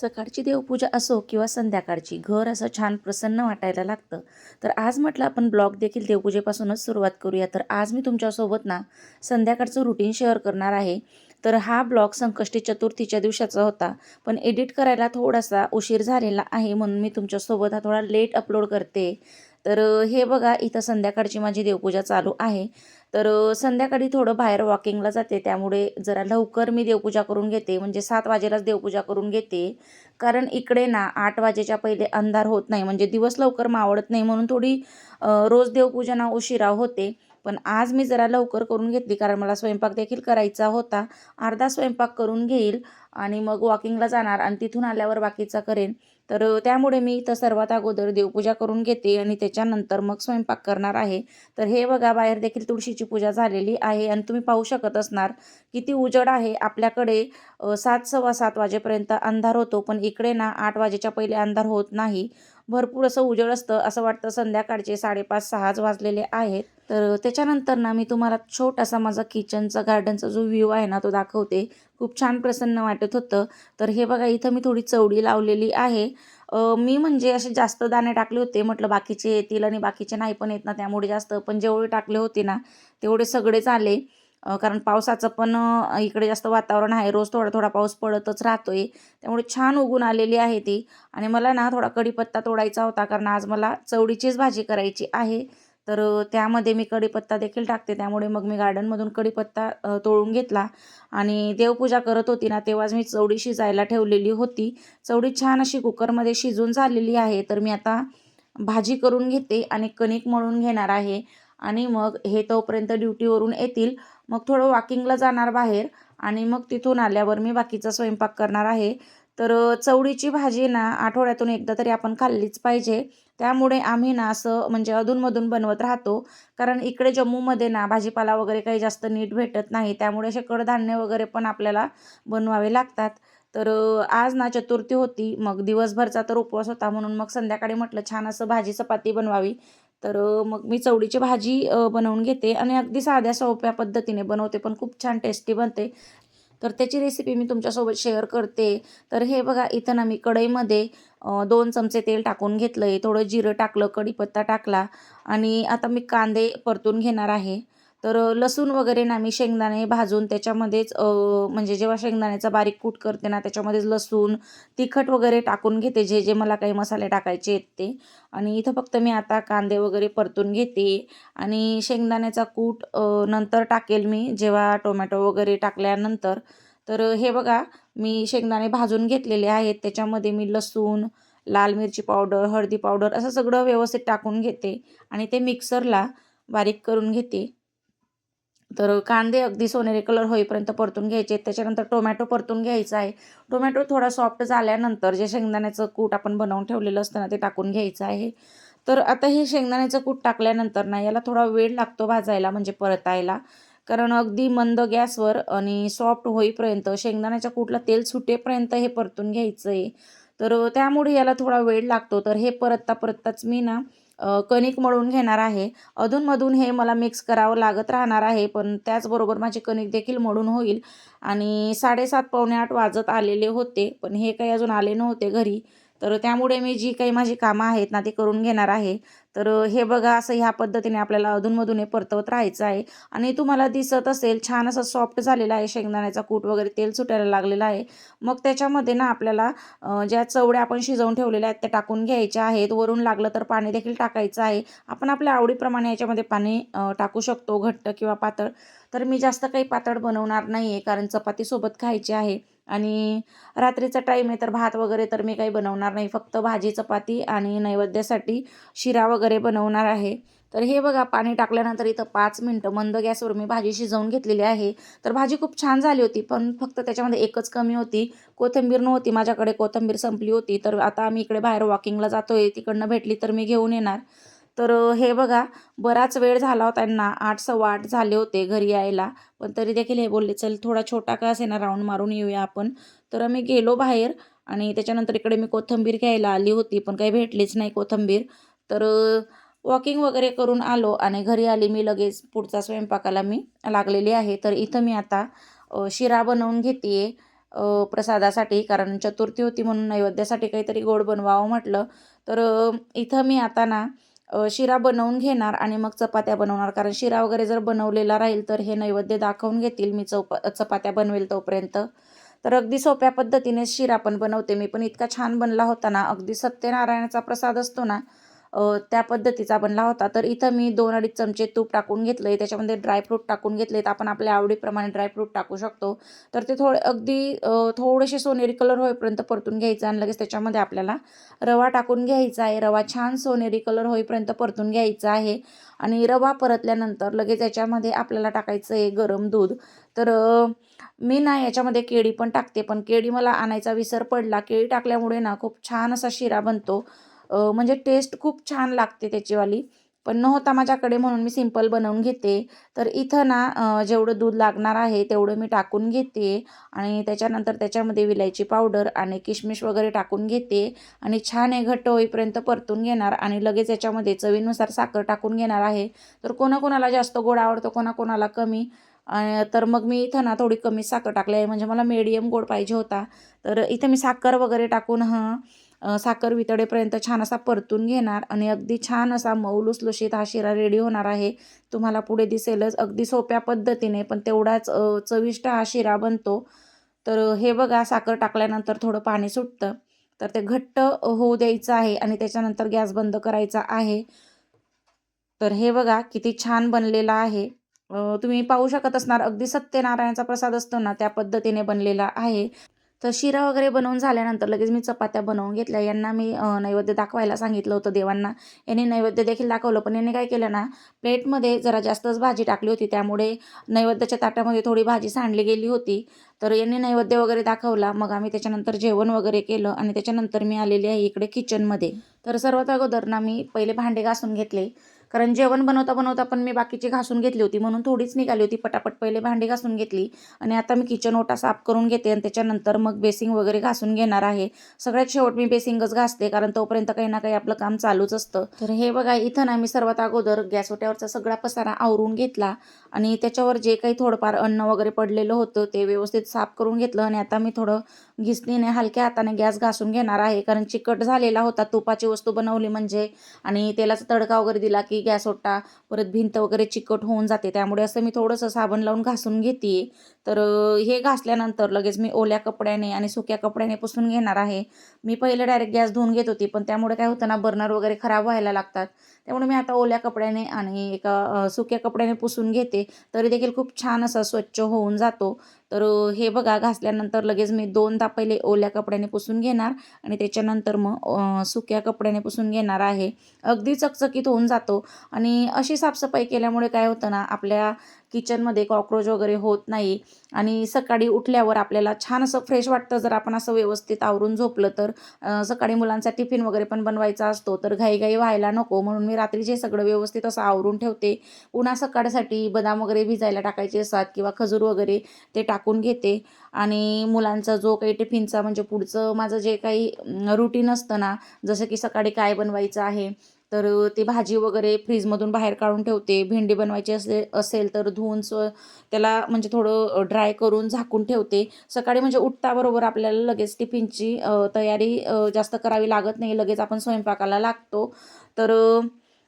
सकाळची देवपूजा असो किंवा संध्याकाळची घर असं छान प्रसन्न वाटायला लागतं. तर आज म्हटलं आपण ब्लॉग देखील देवपूजेपासूनच सुरुवात करूया. तर आज मी तुमच्यासोबत ना संध्याकाळचं रुटीन शेअर करणार आहे. तर हा ब्लॉग संकष्टी चतुर्थीच्या दिवसाचा होता. पण एडिट करायला थोडासा उशीर झालेला आहे म्हणून मी तुमच्यासोबत हा थोडा लेट अपलोड करते. तर हे बघा इथं संध्याकाळची माझी देवपूजा चालू आहे. तर संध्याकाळी थोडं बाहेर वॉकिंगला जाते त्यामुळे जरा लवकर मी देवपूजा करून घेते. म्हणजे सात वाजेलाच देवपूजा करून घेते. कारण इकडे ना आठ वाजेच्या पहिले अंधार होत नाही. म्हणजे दिवस लवकर मावळत नाही म्हणून थोडी रोज देवपूजा ना उशिरा होते. पण आज मी जरा लवकर करून घेतली कारण मला स्वयंपाक देखील करायचा होता. अर्धा स्वयंपाक करून घेईल आणि मग वॉकिंगला जाणार आणि तिथून आल्यावर बाकीचा करेन. तर त्यामुळे मी इथं सर्वात अगोदर देवपूजा करून घेते आणि त्याच्यानंतर मग स्वयंपाक करणार आहे. तर हे बघा बाहेर देखील तुळशीची पूजा झालेली आहे आणि तुम्ही पाहू शकत असणार किती उजड आहे. आपल्याकडे सात सव्वा सात वाजेपर्यंत अंधार होतो पण इकडे ना आठ वाजेच्या पहिले अंधार होत नाही. भरपूर असं उजड असतं असं वाटतं संध्याकाळचे साडेपाच सहाच वाजलेले आहेत. तर त्याच्यानंतर ना मी तुम्हाला छोटासा माझा किचनचा गार्डनचा जो व्ह्यू आहे ना तो दाखवते. खूप छान प्रसन्न वाटत होतं. तर हे बघा इथं मी थोडी चवडी लावलेली आहे. मी म्हणजे असे जास्त दाणे टाकले होते. म्हटलं बाकीचे येतील आणि बाकीचे नाही पण येत ना त्यामुळे जास्त. पण जेवढे टाकले होते ना तेवढे सगळेच आले. कारण पावसाचं पण इकडे जास्त वातावरण आहे. रोज थोडा थोडा पाऊस पडतच राहतोय. त्यामुळे छान उगून आलेली आहे ती. आणि मला ना थोडा कढीपत्ता तोडायचा होता. कारण आज मला चवडीचीच भाजी करायची आहे. तर त्यामध्ये मी कढीपत्ता देखील टाकते. त्यामुळे मग मी गार्डनमधून कढीपत्ता तोळून घेतला. आणि देवपूजा करत होती ना तेव्हाच मी चवडी शिजायला ठेवलेली होती. चवडी छान अशी कुकरमध्ये शिजून झालेली आहे. तर मी आता भाजी करून घेते आणि कणिक मळून घेणार आहे. आणि मग हे तोपर्यंत ड्युटीवरून येतील. मग थोडं वॉकिंगला जाणार बाहेर आणि मग तिथून आल्यावर मी बाकीचा स्वयंपाक करणार आहे. तर चवळीची भाजी ना आठवड्यातून एकदा तरी आपण खाल्लीच पाहिजे. त्यामुळे आम्ही ना असं म्हणजे अधूनमधून बनवत राहतो. कारण इकडे जम्मूमध्ये ना भाजीपाला वगैरे काही जास्त नीट भेटत नाही. त्यामुळे असे कडधान्य वगैरे पण आपल्याला बनवावे लागतात. तर आज ना चतुर्थी होती. मग दिवसभरचा तर उपवास होता. म्हणून मग संध्याकाळी म्हटलं छान असं भाजी चपाती बनवावी. तर मग मी चवडीची भाजी बनवून घेते. आणि अगदी साध्या सोप्या पद्धतीने बनवते. पण खूप छान टेस्टी बनते. तर त्याची रेसिपी मी तुमच्यासोबत शेअर करते. तर हे बघा इथं ना मी कढईमध्ये दोन चमचे तेल टाकून घेतलं आहे थोडं जिरं टाकलं कढीपत्ता टाकला. आणि आता मी कांदे परतून घेणार आहे. तर लसूण वगैरे ना मी शेंगदाणे भाजून त्याच्यामध्येच म्हणजे जेव्हा शेंगदाण्याचा बारीक कूट करते ना त्याच्यामध्येच लसूण तिखट वगैरे टाकून घेते जे जे मला काही मसाले टाकायचे आहेत ते. आणि इथं फक्त मी आता कांदे वगैरे परतून घेते आणि शेंगदाण्याचा कूट नंतर टाकेल मी जेव्हा टोमॅटो वगैरे टाकल्यानंतर. तर हे बघा मी शेंगदाणे भाजून घेतलेले आहेत. त्याच्यामध्ये मी लसूण लाल मिरची पावडर हळदी पावडर असं सगळं व्यवस्थित टाकून घेते आणि ते मिक्सरला बारीक करून घेते. तर कांदे अगदी सोनेरी कलर होईपर्यंत परतून घ्यायचे. त्याच्यानंतर टोमॅटो परतून घ्यायचा आहे. टोमॅटो थोडा सॉफ्ट झाल्यानंतर जे शेंगदाण्याचं कूट आपण बनवून ठेवलेलं असतं ना ते टाकून घ्यायचं आहे. तर आता हे शेंगदाण्याचं कूट टाकल्यानंतर ना याला थोडा वेळ लागतो भाजायला म्हणजे परतायला. कारण अगदी मंद गॅसवर आणि सॉफ्ट होईपर्यंत शेंगदाण्याच्या कूटला तेल सुटेपर्यंत हे परतून घ्यायचं आहे तर त्यामुळे याला थोडा वेळ लागतो. तर हे परतता परतताच मी ना कणिक मळून घेणार आहे. अधूनमधून हे मला मिक्स करावं लागत राहणार आहे पण त्याचबरोबर माझे कणिक देखील मळून होईल. आणि साडेसात पावणे आठ वाजत आलेले होते पण हे काही अजून आले नव्हते घरी. तर त्यामुळे मी जी काही माझी कामं आहेत ना ती करून घेणार आहे. तर हे बघा असं ह्या पद्धतीने आपल्याला अधूनमधून हे परतवत राहायचं आहे. आणि तुम्हाला दिसत असेल छान असं सॉफ्ट झालेला आहे शेंगदाण्याचा कूट वगैरे तेल सुटायला लागलेलं आहे. मग त्याच्यामध्ये ना आपल्याला ज्या चवड्या आपण शिजवून ठेवलेल्या आहेत त्या टाकून घ्यायच्या आहेत. वरून लागलं तर पाणी देखील टाकायचं आहे. आपण आपल्या आवडीप्रमाणे याच्यामध्ये पाणी टाकू शकतो घट्ट किंवा पातळ. तर मी जास्त काही पातळ बनवणार नाही आहे कारण चपातीसोबत खायची आहे. आणि रात्रीचा टाईम आहे तर भात वगैरे तर मी काही बनवणार नाही. फक्त भाजी चपाती आणि नैवेद्यासाठी शिरा वगैरे बनवणार आहे. तर हे बघा पाणी टाकल्यानंतर इथं पाच मिनटं मंद गॅसवर मी भाजी शिजवून घेतलेली आहे. तर भाजी खूप छान झाली होती पण फक्त त्याच्यामध्ये एकच कमी होती. कोथिंबीर नव्हती माझ्याकडे कोथिंबीर संपली होती. तर आता आम्ही इकडे बाहेर वॉकिंगला जातो आहे तिकडनं भेटली तर मी घेऊन येणार. तर हे बघा बराच वेळ झाला होता त्यांना. आठ सव्वा आठ झाले होते घरी यायला. पण तरी देखील हे बोलले चल थोडा छोटा का असे ना राऊंड मारून येऊया आपण. तर आम्ही गेलो बाहेर आणि त्याच्यानंतर इकडे मी कोथिंबीर घ्यायला आली होती पण काही भेटलीच नाही कोथंबीर. तर वॉकिंग वगैरे करून आलो आणि घरी आली मी लगेच. पुढचा स्वयंपाकाला मी लागलेली आहे. तर इथं मी आता शिरा बनवून घेते प्रसादासाठी. कारण चतुर्थी होती म्हणून नैवेद्यासाठी काहीतरी गोड बनवावं म्हटलं. तर इथं मी आता ना शिरा बनवून घेणार आणि मग चपात्या बनवणार. कारण शिरा वगैरे जर बनवलेला राहील तर हे नैवेद्य दाखवून घेतील. मी चौप चपात्या बनवेल तोपर्यंत. तर अगदी सोप्या पद्धतीने शिरा पण बनवते मी. पण इतका छान बनला होता ना अगदी सत्यनारायणाचा प्रसाद असतो ना त्या पद्धतीचा बनला होता. तर इथं मी दोन अडीच चमचे तूप टाकून घेतलं आहे त्याच्यामध्ये ड्रायफ्रूट टाकून घेतलेत. आपण आपल्या आवडीप्रमाणे ड्रायफ्रूट टाकू शकतो. तर ते थोडे अगदी थोडेसे सोनेरी कलर होईपर्यंत परतून घ्यायचं आणि लगेच त्याच्यामध्ये आपल्याला रवा टाकून घ्यायचा आहे. रवा छान सोनेरी कलर होईपर्यंत परतून घ्यायचा आहे. आणि रवा परतल्यानंतर लगेच याच्यामध्ये आपल्याला टाकायचं आहे गरम दूध. तर मी ना याच्यामध्ये केळी पण टाकते. पण केळी मला आणायचा विसर पडला. केळी टाकल्यामुळे ना खूप छान असा शिरा बनतो. म्हणजे टेस्ट खूप छान लागते त्याचीवाली. पण नव्हता माझ्याकडे म्हणून मी सिंपल बनवून घेते. तर इथं ना जेवढं दूध लागणार आहे तेवढं मी टाकून घेते. आणि त्याच्यानंतर त्याच्यामध्ये विलायची पावडर आणि किशमिश वगैरे टाकून घेते. आणि छान हे घट्ट होईपर्यंत परतून घेणार आणि लगेच याच्यामध्ये चवीनुसार साखर टाकून घेणार आहे. तर कोणाकोणाला जास्त गोड आवडतो कोणाकोणाला कमी. तर मग मी इथं ना थोडी कमी साखर टाकली आहे. म्हणजे मला मीडियम गोड पाहिजे होता. तर इथं मी साखर वगैरे टाकून हां साखर वितळेपर्यंत छान असा परतून घेणार आणि अगदी छान असा मऊ लुसलुशीत हा शिरा रेडी होणार आहे. तुम्हाला पुढे दिसेलच अगदी सोप्या पद्धतीने पण तेवढाच चविष्ट हा शिरा बनतो. तर हे बघा साखर टाकल्यानंतर थोडं पाणी सुटतं. तर ते घट्ट होऊ द्यायचं आहे आणि त्याच्यानंतर गॅस बंद करायचा आहे. तर हे बघा किती छान बनलेला आहे. तुम्ही पाहू शकत असणार अगदी सत्यनारायणाचा प्रसाद असतो ना त्या पद्धतीने बनलेला आहे. तर शिरा वगैरे बनवून झाल्यानंतर लगेच मी चपात्या बनवून घेतल्या. यांना मी नैवेद्य दाखवायला सांगितलं होतं देवांना. यांनी नैवेद्य देखील दाखवलं पण यांनी काय केलं ना प्लेटमध्ये जरा जास्तच भाजी टाकली होती. त्यामुळे नैवेद्याच्या ताटामध्ये थोडी भाजी सांडली गेली होती. तर यांनी नैवेद्य वगैरे दाखवला. मग आम्ही त्याच्यानंतर जेवण वगैरे केलं आणि त्याच्यानंतर मी आलेली आहे इकडे किचनमध्ये तर सर्वात अगोदर ना मी पहिले भांडे घासून घेतले. कारण जेवण बनवता बनवता पण मी बाकीची घासून घेतली होती म्हणून थोडीच निघाली होती पटापट पहिले भांडी घासून घेतली. आणि आता मी किचन ओटा साफ करून घेते आणि त्याच्यानंतर मग बेसिंग वगैरे घासून घेणार आहे. सगळ्यात शेवट मी बेसिंगच घासते कारण तोपर्यंत काही ना काही आपलं काम चालूच असतं. तर हे बघा इथं ना मी सर्वात अगोदर गॅस ओट्यावरचा सगळा पसारा आवरून घेतला. आणि त्याच्यावर जे काही थोडंफार अन्न वगैरे पडलेलं होतं ते व्यवस्थित साफ करून घेतलं. आणि आता मी थोडं घिसणीने हलक्या हाताने गॅस घासून घेणार आहे. कारण चिकट झालेला होता. तुपाची वस्तू बनवली म्हणजे. आणि तेलाचा तडका वगैरे दिला की गॅस ओटा परत भिंत वगैरे चिकट होऊन जाते. त्यामुळे असं मी थोडंसं साबण लावून घासून घेते. तर हे घासल्यानंतर लगेच मी ओल्या कपड्याने आणि सुक्या कपड्याने पुसून घेणार आहे. मी पहिले डायरेक्ट गॅस धुवून घेत होती पण त्यामुळे काय होतं ना बर्नर वगैरे खराब व्हायला लागतात. त्यामुळे मी आता ओल्या कपड्याने आणि एका सुक्या कपड्याने पुसून घेते. तरी देखील खूप छान असा स्वच्छ होऊन जातो. तर हे बघा घासल्यानंतर लगेच मी दोनदा पहिले ओल्या कपड्याने पुसून घेणार आणि त्याच्यानंतर मग सुक्या कपड्याने पुसून घेणार आहे. अगदी चकचकीत होऊन जातो. आणि अशी साफसफाई केल्यामुळे काय होतं ना आपल्या किचनमध्ये कॉक्रोच वगैरे होत नाही. आणि सकाळी उठल्यावर आपल्याला छान असं फ्रेश वाटतं. जर आपण असं व्यवस्थित आवरून झोपलं तर सकाळी मुलांचा टिफिन वगैरे पण बनवायचा असतो. तर घाईघाई व्हायला नको. म्हणून मी रात्रीचे सगळं व्यवस्थित असं आवरून ठेवते पुन्हा सकाळसाठी बदाम वगैरे भिजायला टाकायचे असतात किंवा खजूर वगैरे ते टाकून घेते. आणि मुलांचा जो काही टिफिनचा म्हणजे पुढचं माझं जे काही रुटीन असतं ना जसं की सकाळी काय बनवायचं आहे तर ते भाजी वगैरे फ्रीजमधून बाहेर काढून ठेवते. भेंडी बनवायची असले असेल तर धुवून स्व त्याला म्हणजे थोडं ड्राय करून झाकून ठेवते. सकाळी म्हणजे उठताबरोबर आपल्याला लगेच टिफिनची तयारी जास्त करावी लागत नाही. लगेच आपण स्वयंपाकाला लागतो. तर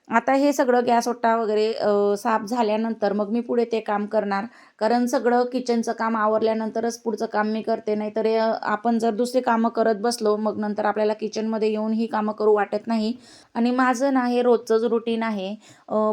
आता हे सगळं गॅस ओटा वगैरे साफ झाल्यानंतर मग मी पुढे ते काम करणार. कारण सगळं किचनचं काम आवरल्यानंतरच पुढचं काम मी करते नाही तर आपण जर दुसरी कामं करत बसलो मग नंतर आपल्याला किचनमध्ये येऊन ही कामं करू वाटत नाही. आणि माझं ना हे रोजचंच रुटीन आहे.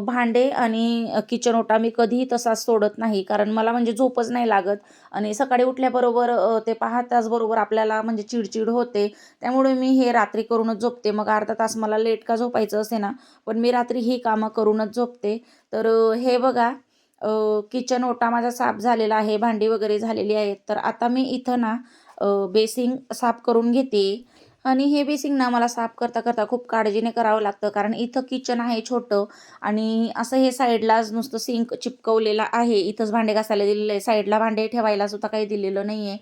भांडे आणि किचन ओटा मी कधीही तसाच सोडत नाही कारण मला म्हणजे झोपच नाही लागत. आणि सकाळी उठल्याबरोबर ते पहा तासबरोबर आपल्याला म्हणजे चिडचिड होते. त्यामुळे मी हे रात्री करूनच झोपते. मग अर्धा तास मला लेट का झोपायचं असे ना पण मी रात्री ही कामं करूनच झोपते. तर हे बघा किचन ओटा माझा साफ झालेला आहे भांडी वगैरे झालेली आहेत. तर आता मी इथं ना बेसिंग साफ करून घेते. आणि हे बेसिंग ना मला साफ करता करता खूप काळजीने करावं लागतं. कारण इथं किचन आहे छोटं आणि असं हे साईडलाच नुसतं सिंक चिपकवलेलं आहे. इथंच भांडे घासायला दिलेलं आहे. साईडला भांडे ठेवायला सुद्धा काही दिलेलं नाही आहे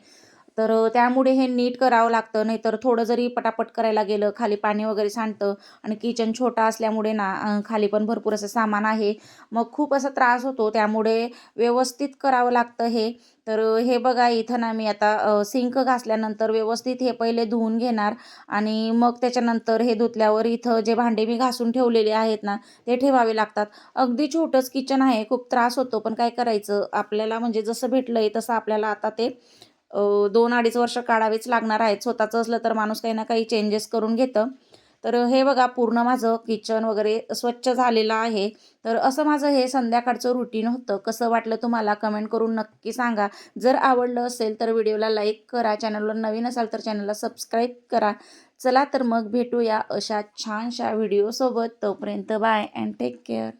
तर त्यामुळे हे नीट करावं लागतं. नाहीतर थोडं जरी पटापट करायला गेलं खाली पाणी वगैरे सांडतं आणि किचन छोटा असल्यामुळे ना खाली पण भरपूर असं सामान आहे. मग खूप असा त्रास होतो. त्यामुळे व्यवस्थित करावं लागतं हे. तर हे बघा इथं ना मी आता सिंक घासल्यानंतर व्यवस्थित हे पहिले धुवून घेणार आणि मग त्याच्यानंतर हे धुतल्यावर इथं जे भांडे मी घासून ठेवलेले आहेत ना ते ठेवावे लागतात. अगदी छोटंच किचन आहे. खूप त्रास होतो. पण काय करायचं? आपल्याला म्हणजे जसं भेटलं आहे तसं आपल्याला आता ते दोन अडीच वर्ष काढावेच लागणार आहेत. स्वतःचं असलं तर माणूस काही ना काही चेंजेस करून घेतं. तर हे बघा पूर्ण माझं किचन वगैरे स्वच्छ झालेलं आहे. तर असं माझं हे संध्याकाळचं रुटीन होतं. कसं वाटलं तुम्हाला? कमेंट करून नक्की सांगा. जर आवडलं असेल तर व्हिडिओला लाईक करा. चॅनलवर नवीन असाल तर चॅनलला सबस्क्राईब करा. चला तर मग भेटूया अशा छानशा व्हिडिओसोबत तोपर्यंत बाय अँड टेक केअर